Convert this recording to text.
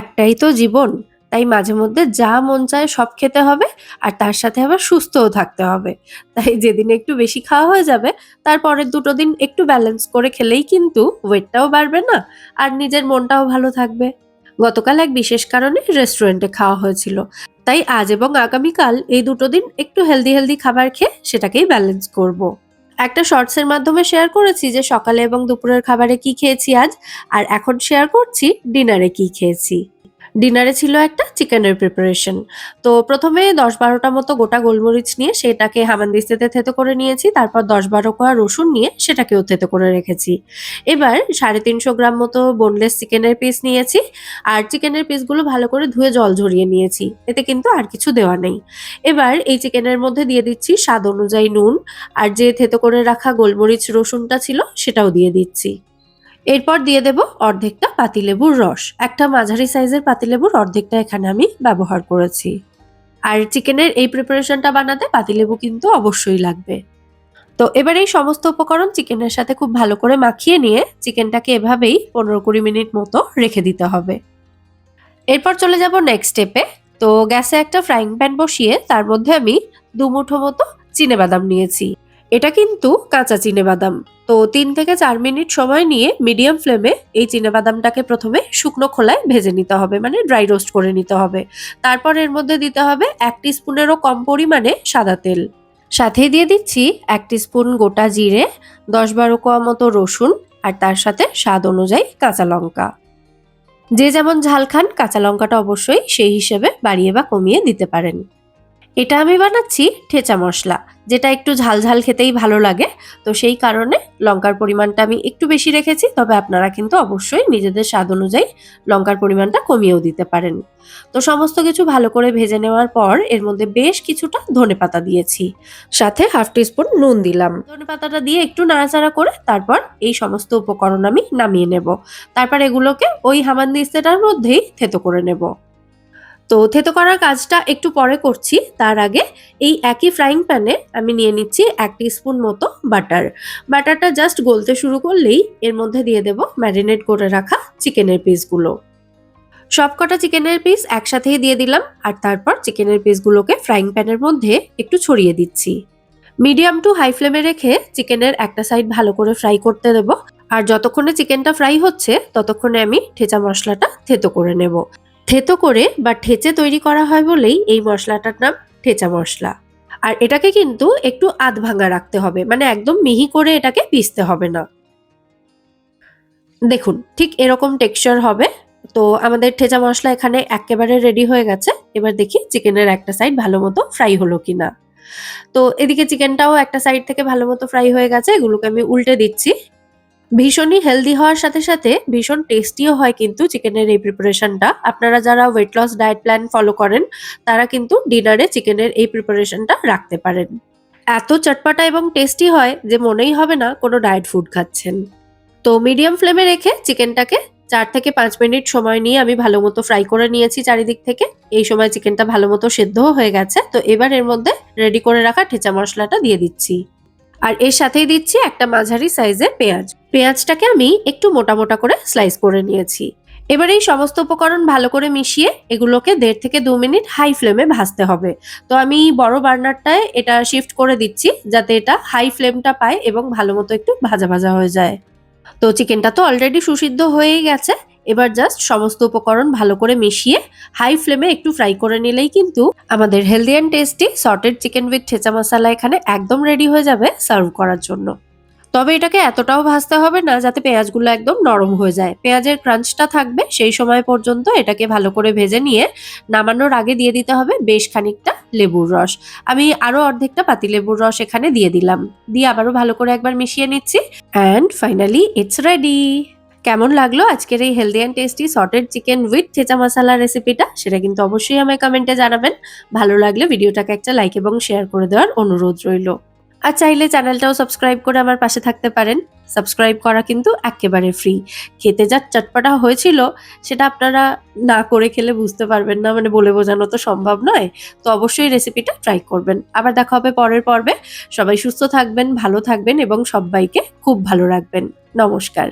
একটাই তো জীবন। তাই মাঝে মধ্যে যা মন চায় সব খেতে হবে, আর তার সাথে আবার সুস্থও থাকতে হবে। তাই যেদিন একটু বেশি খাওয়া হয়ে যাবে তারপরের দুটো দিন একটু ব্যালেন্স করে খেলেই কিন্তু ওয়েটটাও বাড়বে না, আর নিজের মনটাও ভালো থাকবে। গতকাল এক বিশেষ কারণে রেস্টুরেন্টে খাওয়া হয়েছিল। তাই আজ এবং আগামীকাল এই দুটো দিন একটু হেলদি হেলদি খাবার খেয়ে সেটাকেই ব্যালেন্স করব। একটা শর্টসের মাধ্যমে শেয়ার করেছি যে সকালে এবং দুপুরের খাবারে কি খেয়েছি আজ, আর এখন শেয়ার করছি ডিনারে কি খেয়েছি। ডিনারে ছিল একটা চিকেনের প্রিপারেশন তো প্রথমে দশ বারোটা মতো গোটা গোলমরিচ নিয়ে সেটাকে হামানদিস্তিতে থেতো করে নিয়েছি, তারপর দশ বারো কোয়া রসুন নিয়ে সেটাকেও থেতো করে রেখেছি। এবার সাড়ে তিনশো গ্রাম মতো বোনলেস চিকেনের পিস নিয়েছি, আর চিকেনের পিসগুলো ভালো করে ধুয়ে জল ঝরিয়ে নিয়েছি, এতে কিন্তু আর কিছু দেওয়া নেই। এবার এই চিকেনের মধ্যে দিয়ে দিচ্ছি স্বাদ অনুযায়ী নুন, আর যে থেতো করে রাখা গোলমরিচ রসুনটা ছিল সেটাও দিয়ে দিচ্ছি। এরপর দিয়ে দেব অর্ধেকটা পাতিলেবুর রস। একটা মাঝারি সাইজের পাতিলেবুর অর্ধেকটা এখানে আমি ব্যবহার করেছি। আর চিকেনের এই প্রিপারেশনটা বানাতে পাতিলেবু কিন্তু অবশ্যই লাগবে। তো এবার এই সমস্ত উপকরণ চিকেনের সাথে খুব ভালো করে মাখিয়ে নিয়ে চিকেনটাকে এভাবেই পনেরো কুড়ি মিনিট মতো রেখে দিতে হবে। এরপর চলে যাব নেক্সট স্টেপে তো গ্যাসে একটা ফ্রাইং প্যান বসিয়ে তার মধ্যে আমি দু মুঠো মতো বাদাম নিয়েছি। এটা কিন্তু কাঁচা বাদাম। তো তিন থেকে চার মিনিট সময় নিয়ে মিডিয়াম ফ্লেমে এই বাদামটাকে প্রথমে শুকনো খোলায় ভেজে নিতে হবে মানে ড্রাই রোস্ট করে নিতে হবে। তারপর এর মধ্যে দিতে হবে এক স্পুনেরও কম পরিমাণে সাদা তেল। সাথেই দিয়ে দিচ্ছি এক স্পুন গোটা জিরে, দশ বারো কোয়া মতো রসুন আর তার সাথে স্বাদ অনুযায়ী কাঁচা লঙ্কা। যে যেমন ঝাল খান, কাঁচা লঙ্কাটা অবশ্যই সেই হিসেবে বাড়িয়ে বা কমিয়ে দিতে পারেন। এটা আমি বানাচ্ছি ঠেচা মশলা। যেটা একটু ঝাল ঝাল খেতেই ভালো লাগে। তো সেই কারণে লঙ্কার পরিমাণটা আমি একটু বেশি রেখেছি, তবে আপনারা কিন্তু অবশ্যই নিজেদের স্বাদ অনুযায়ী লঙ্কার পরিমাণটা কমিয়েও দিতে পারেন। তো সমস্ত কিছু ভালো করে ভেজে নেওয়ার পর এর মধ্যে বেশ কিছুটা ধনে পাতা দিয়েছি। সাথে হাফ টি টিস্পুন নুন দিলাম। ধনে পাতাটা দিয়ে একটু নাড়াচাড়া করে তারপর এই সমস্ত উপকরণ আমি নামিয়ে নেব। তারপর এগুলোকে ওই হামানদিস্তেটার মধ্যেই থেতো করে নেব। তো থেতো করার কাজটা একটু পরে করছি। তার আগে এই একই ফ্রাইং প্যানে আমি নিয়ে নিচ্ছি এক স্পুন মতো বাটার বাটারটা জাস্ট গলতে শুরু করলেই এর মধ্যে দিয়ে দেব ম্যারিনেট করে রাখা চিকেনের পিসগুলো সবকটা চিকেনের পিস একসাথেই দিয়ে দিলাম আর তারপর চিকেনের পিসগুলোকে ফ্রাইং প্যানের মধ্যে একটু ছড়িয়ে দিচ্ছি। মিডিয়াম টু হাই ফ্লেমে রেখে চিকেনের একটা সাইড ভালো করে ফ্রাই করতে দেব। আর যতক্ষণে চিকেনটা ফ্রাই হচ্ছে, ততক্ষণে আমি ঠেচা মশলাটা থেতো করে নেব। থেতো করে বা ঠেচে তৈরি করা হয় বলেই এই মশলাটার নাম ঠেচা মশলা। আর এটাকে কিন্তু একটু আধ ভাঙা রাখতে হবে মানে একদম মিহি করে এটাকে পিসতে হবে না। দেখুন, ঠিক এরকম টেক্সচার হবে। তো আমাদের ঠেচা মশলা এখানে একেবারে রেডি হয়ে গেছে। এবার দেখি চিকেনের একটা সাইড ভালো মতো ফ্রাই হলো কিনা। তো এদিকে চিকেনটাও একটা সাইড থেকে ভালো মতো ফ্রাই হয়ে গেছে। এগুলোকে আমি উল্টে দিচ্ছি। ভীষণই হেলদি হওয়ার সাথে সাথে ভীষণ টেস্টিও হয় কিন্তু চিকেনের এই প্রিপারেশনটা আপনারা যারা weight loss diet plan follow করেন, তারা কিন্তু ডিনারে চিকেনের এই প্রিপারেশনটা রাখতে পারেন। এত চটপাটা এবং টেস্টি হয় যে মনেই হবে না কোনো ডায়েট ফুড খাচ্ছেন। তো মিডিয়াম ফ্লেমে রেখে চিকেনটাকে চার থেকে পাঁচ মিনিট সময় নিয়ে আমি ভালো মতো ফ্রাই করে নিয়েছি চারিদিক থেকে। এই সময় চিকেনটা ভালো মতো সেদ্ধও হয়ে গেছে। তো এবার এর মধ্যে রেডি করে রাখা ঠেচা মশলাটা দিয়ে দিচ্ছি। আর এর সাথেই দিচ্ছি একটা মাঝারি সাইজের পেঁয়াজ। পেঁয়াজটাকে আমি একটু মোটা মোটা করে স্লাইস করে নিয়েছি। এবার এই সমস্ত উপকরণ ভালো করে মিশিয়ে এগুলোকে দেড় থেকে দু মিনিট হাই ফ্লেমে ভাজতে হবে। তো আমি বড় বার্নারটায় এটা শিফট করে দিচ্ছি যাতে এটা হাই ফ্লেমটা পায় এবং ভালো মতো একটু ভাজা ভাজা হয়ে যায়। তো চিকেনটা তো অলরেডি সুসিদ্ধ হয়েই গেছে। এবার জাস্ট সমস্ত উপকরণ ভালো করে মিশিয়ে হাই ফ্লেমে একটু ফ্রাই করে নিলেই কিন্তু আমাদের healthy and tasty sauteed chicken with thecha masala এখানে একদম রেডি হয়ে যাবে সার্ভ করার জন্য। তবে এটাকে এতটাও ভাজতে হবে না যাতে পেঁয়াজগুলো একদম নরম হয়ে যায়। পেঁয়াজের ক্রাঞ্চটা থাকবে সেই সময় পর্যন্ত এটাকে ভালো করে ভেজে নিয়ে নামানোর আগে দিয়ে দিতে হবে বেশ খানিকটা লেবুর রস। আমি আরও অর্ধেকটা পাতি লেবুর রস এখানে দিয়ে দিলাম। দিয়ে আবারও ভালো করে একবার মিশিয়ে নিচ্ছি। অ্যান্ড ফাইনালি ইটস রেডি কেমন লাগল আজকের এই healthy and tasty sauteed chicken with thecha masala রেসিপিটা সেটা কিন্তু অবশ্যই আমায় কমেন্টে জানাবেন। ভালো লাগলে ভিডিওটাকে একটা লাইক এবং শেয়ার করে দেওয়ার অনুরোধ রইল। আর চাইলে চ্যানেলটাও সাবস্ক্রাইব করে আমার পাশে থাকতে পারেন। সাবস্ক্রাইব করা কিন্তু একেবারে ফ্রি খেতে যা চটপটা হয়েছিল, সেটা আপনারা না করে খেলে বুঝতে পারবেন না মানে বলে বোঝানো তো সম্ভব নয়। তো অবশ্যই রেসিপিটা ট্রাই করবেন। আবার দেখা হবে পরের পর্বে। সবাই সুস্থ থাকবেন, ভালো থাকবেন এবং সবাইকে খুব ভালো রাখবেন। নমস্কার।